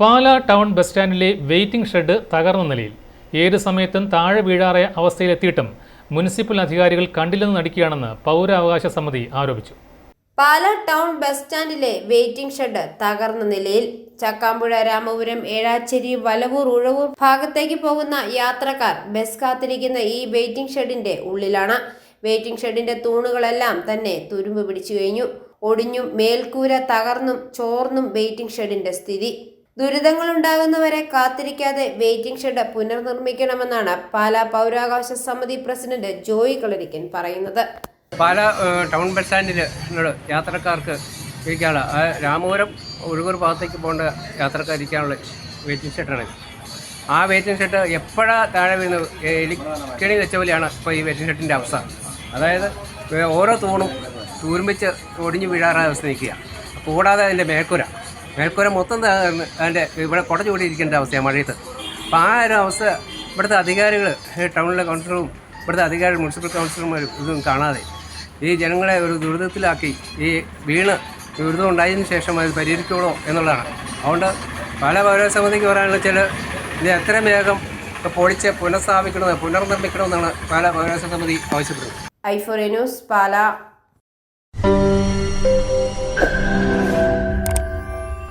Pala town bus സ്റ്റാൻഡിലെ waiting shed തകർന്ന നിലയിൽ. ഏത് സമയത്തും താഴെ വീഴാറായ അവസ്ഥയിലെത്തിയിട്ടും മുനിസിപ്പൽ അധികാരികൾ കണ്ടില്ലെന്ന് നടിക്കുകയാണെന്ന് പൗരാവകാശ സമിതി ആരോപിച്ചു. പാലാ ടൗൺ ബസ് സ്റ്റാൻഡിലെ വെയിറ്റിംഗ് ഷെഡ് തകർന്ന നിലയിൽ ചക്കാമ്പുഴ രാമപുരം ഏഴാച്ചേരി വലവൂർ ഉഴവൂർ ഭാഗത്തേക്ക് പോകുന്ന യാത്രക്കാർ ബസ് കാത്തിരിക്കുന്ന ഈ വെയിറ്റിംഗ് ഷെഡിന്റെ ഉള്ളിലാണ്. വെയിറ്റിംഗ് ഷെഡിന്റെ തൂണുകളെല്ലാം തന്നെ തുരുമ്പ് പിടിച്ചു കഴിഞ്ഞു. ഒടിഞ്ഞും മേൽക്കൂര തകർന്നും ചോർന്നും വെയിറ്റിംഗ് ഷെഡിന്റെ സ്ഥിതി. ദുരിതങ്ങളുണ്ടാകുന്നവരെ കാത്തിരിക്കാതെ വെയിറ്റിംഗ് ഷെഡ് പുനർനിർമ്മിക്കണമെന്നാണ് പാലാ പൗരാവകാശ സമിതി പ്രസിഡന്റ് ജോയി കളരിക്കൻ പറയുന്നത്. പാലാ ടൗൺ ബസ് സ്റ്റാൻഡിൽ യാത്രക്കാർക്ക് ഇരിക്കാനുള്ള രാമപുരം ഒഴുകൂർ ഭാഗത്തേക്ക് പോകേണ്ട യാത്രക്കാർ ഇരിക്കാനുള്ള വെയിറ്റിംഗ് ഷെഡാണ്. ആ വെയിറ്റിംഗ് ഷെഡ് എപ്പോഴാ താഴെ വീഴുന്നത് എലിക്കണി വെച്ച പോലെയാണ് ഇപ്പോൾ ഈ വെയിറ്റിംഗ് ഷെഡിന്റെ അവസ്ഥ. അതായത് ഓരോ തൂണും തൂർമിച്ച് ഒടിഞ്ഞു വീഴാറായ അവസ്ഥ നിൽക്കുക കൂടാതെ അതിന്റെ മേൽക്കൂര. മേൽക്കൂര മൊത്തം അതിന്റെ ഇവിടെ കുടച്ചുകൂടി ഇരിക്കേണ്ട അവസ്ഥയാണ് മഴയത്ത്. അപ്പോൾ ആ ഒരു അവസ്ഥ ഇവിടുത്തെ അധികാരികൾ ടൗണിലെ കൗൺസിലറും ഇവിടുത്തെ അധികാരി മുനിസിപ്പൽ കൗൺസിലർമാരും ഇതും കാണാതെ ഈ ജനങ്ങളെ ഒരു ദുരിതത്തിലാക്കി ഈ വീണ് ദുരിതം ഉണ്ടായതിനു ശേഷം അത് പരിഹരിക്കുള്ളൂ എന്നുള്ളതാണ്. അതുകൊണ്ട് പല പൗരസമിതിക്ക് പറയാനുള്ള ചില ഇത് എത്ര വേഗം പൊളിച്ച് പുനഃസ്ഥാപിക്കണമെന്ന് പുനർനിർമ്മിക്കണമെന്നാണ് പല പൗരസമിതി ആവശ്യപ്പെടുന്നത്. ഐഫോറെ ന്യൂസ് പാലാ.